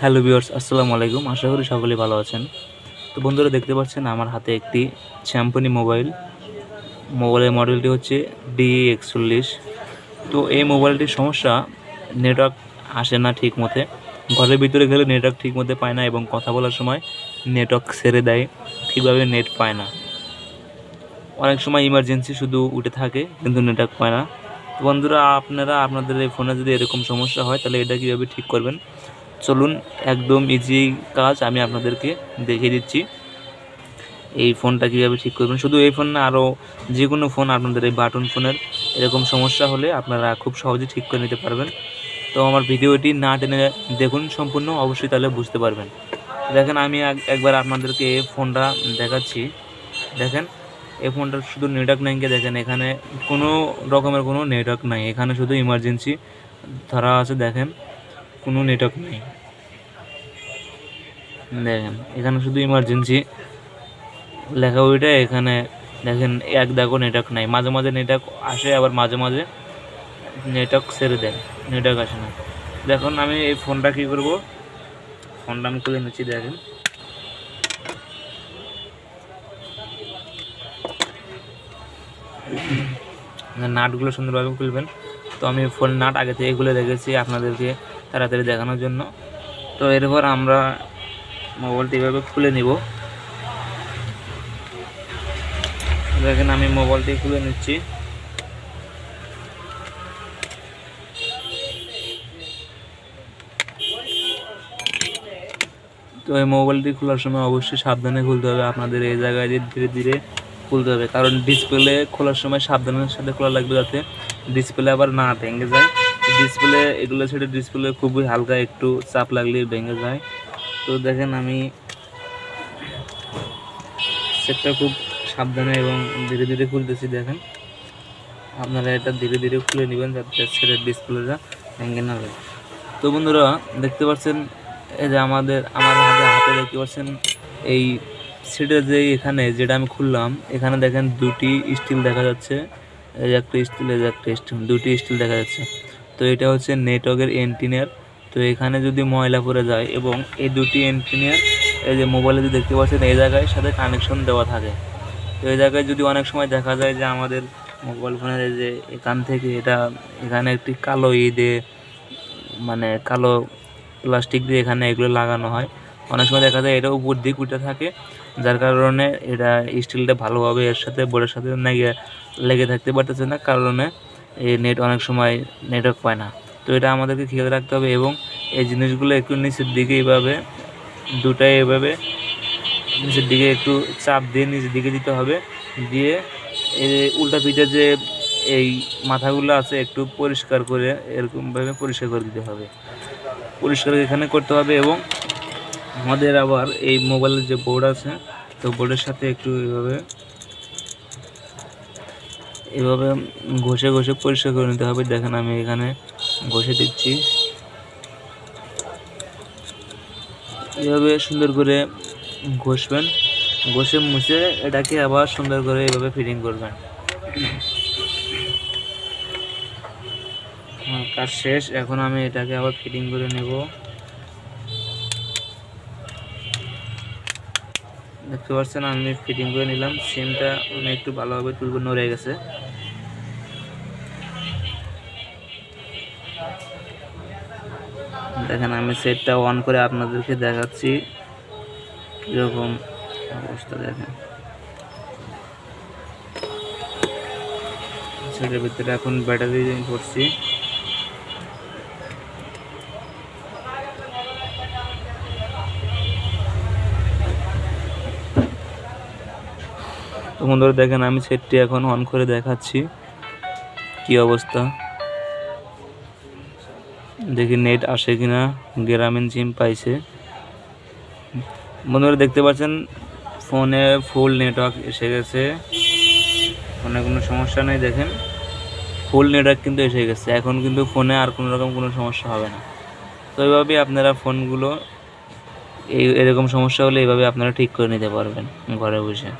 Hello viewers, আসসালামু আলাইকুম। আশা করি সকলেই ভালো আছেন। তো বন্ধুরা, দেখতে পাচ্ছেন আমার হাতে একটি স্যাম্পনি মোবাইল মোবাইলের মডেলটি হচ্ছে ডি একচল্লিশ তো এই মোবাইলটির সমস্যা, নেটওয়ার্ক আসে না ঠিক মতে ঘরের ভিতরে গেলে নেটওয়ার্ক ঠিক মতে পায় না এবং কথা বলার সময় নেটওয়ার্ক ছেড়ে দেয়, ঠিকভাবে নেট পায় না। অনেক সময় ইমার্জেন্সি শুধু উঠে থাকে, কিন্তু নেটওয়ার্ক পায় না। তো বন্ধুরা, আপনারা, আপনাদের এই ফোনে যদি এরকম সমস্যা হয়, তাহলে এটা কীভাবে ঠিক করবেন? চলুন, একদম ইজি কাজ আমি আপনাদেরকে দেখিয়ে দিচ্ছি। এই ফোনটা কীভাবে ঠিক করবেন? শুধু এই ফোন না, আরও যে কোনো ফোন আপনাদের এই বাটন ফোনের এরকম সমস্যা হলে আপনারা খুব সহজে ঠিক করে নিতে পারবেন। তো আমার ভিডিওটি না টেনে দেখুন সম্পূর্ণ, অবশ্যই তাহলে বুঝতে পারবেন। দেখেন, আমি এক- একবার আপনাদেরকে এই ফোনটা দেখাচ্ছি। দেখেন, এই ফোনটার শুধু নেটওয়ার্ক নাইকে দেখেন এখানে কোনো রকমের কোনো নেটওয়ার্ক নাই। এখানে শুধু ইমার্জেন্সি ধরা আছে, দেখেন। কোনো নেটওয়ার্ক নেই। দেখেন, এখানে শুধু ইমার্জেন্সি লেখা ওইটা এখানে দেখেন, এক দেখো নেটওয়ার্ক নাই। মাঝে মাঝে নেটওয়ার্ক আসে, আবার মাঝে মাঝে নেটওয়ার্ক ছেড়ে দেয়। নেটওয়ার্ক আসে না। দেখুন, আমি এই ফোনটা কী করব? ফোনটা আমি খুলে নিচ্ছি, দেখেন। নাটগুলো সুন্দরভাবে খুলবেন। তো আমি ফোন নাট আগে থেকে খুলে রেখেছি আপনাদেরকে তাড়াতাড়ি দেখানোর জন্য। তো এরপর আমরা মোবাইলটি এভাবে খুলে নিব। দেখেন, আমি মোবাইলটি খুলে নিচ্ছি। তো এই মোবাইলটি খোলার সময় অবশ্যই সাবধানে খুলতে হবে। আপনাদের এই জায়গায় ধীরে ধীরে খুলতে হবে। কারণ ডিসপ্লে খোলার সময় সাবধানের সাথে খোলা লাগবে যাতে ডিসপ্লে আবার না ভেঙে যায়। ডিসপ্লে এগুলো ছেড়ে ডিসপ্লে খুবই হালকা একটু চাপ লাগলে ভেঙে যায়। তো দেখেন আমি সেটটা খুব সাবধানে এবং ধীরে ধীরে খুলতেছি, দেখেন। আপনারা এটা ধীরে ধীরে খুলে নেবেন যাতে সেটের ডিসপ্লেটা ভেঙে না যায়। তো বন্ধুরা, দেখতে পাচ্ছেন এই যে আমাদের, আমার হাতে হাতে দেখতে পাচ্ছেন এই সেটের যে এখানে যেটা আমি খুললাম, এখানে দেখেন দুটি স্টিল দেখা যাচ্ছে। এই একটা স্টিল এই একটা স্টিল দুটি স্টিল দেখা যাচ্ছে। তো এটা হচ্ছে নেটওয়ার্কের এন্টিনিয়ার তো এখানে যদি ময়লা পড়ে যায় এবং এই দুটি এন্টিনিয়ার এই যে মোবাইলে যে দেখতে পাচ্ছেন, এই জায়গায় সাথে কানেকশন দেওয়া থাকে। তো এই জায়গায় যদি অনেক সময় দেখা যায় যে আমাদের মোবাইল ফোনের এই যে এখান থেকে এটা, এখানে একটি কালো ই দিয়ে মানে কালো প্লাস্টিক দিয়ে এখানে এগুলো লাগানো হয়। অনেক সময় দেখা যায় এটা উপর দিক উঠে থাকে, যার কারণে এটা স্টিলটা ভালোভাবে এর সাথে বোর্ডের সাথে লেগে লেগে থাকতে পারতেছে না। কারণে এই নেট অনেক সময় নেটওয়ার্ক পায় না। তো এটা আমাদেরকে খেয়াল রাখতে হবে এবং এই জিনিসগুলো একটু নিচের দিকে এইভাবে দুটাই এভাবে নিচের দিকে একটু চাপ দিয়ে নিচের দিকে দিতে হবে। দিয়ে এই উল্টা পিঠে যে এই মাথাগুলো আছে একটু পরিষ্কার করে, এরকমভাবে পরিষ্কার করে দিতে হবে। পরিষ্কার এখানে করতে হবে এবং আমাদের আবার এই মোবাইলের যে বোর্ড আছে, তো বোর্ডের সাথে একটু এভাবে এভাবে ঘষে ঘষে পরিষ্কার করে নিতে হবে। দেখেন আমি এখানে ঘষে দিচ্ছি। এভাবে সুন্দর করে ঘষবেন। ঘষে মুছে এটাকে আবার সুন্দর করে এভাবে ফিটিং করবেন। কাজ শেষ। এখন আমি এটাকে আবার ফিটিং করে নেব। দেখতে পাচ্ছেন, আমি ফিটিং করে নিলাম। সিমটা আমি একটু ভালোভাবে তুলব, নড়ে গেছে। দেখেন, আমি সেটটা অন করে আপনাদেরকে দেখাচ্ছি। কীরকম অবস্থা, দেখেন। সেটার ভিতরে এখন ব্যাটারি করছি তো বন্ধুরা দেখেন, আমি সেটটি এখন অন করে দেখাচ্ছি। কি অবস্থা? দেখি নেট আসে কিনা, গ্রামীণ সিম পাইছে। বন্ধুরা দেখতে পাচ্ছেন, ফোনে ফুল নেটওয়ার্ক এসে গেছে। ফোনে কোনো সমস্যা নেই, দেখেন। ফুল নেটওয়ার্ক কিন্তু এসে গেছে। এখন কিন্তু ফোনে আর কোনো রকম কোনো সমস্যা হবে না। তো এইভাবেই আপনারা ফোনগুলো, এই এরকম সমস্যা হলে এইভাবে আপনারা ঠিক করে নিতে পারবেন ঘরে বসে।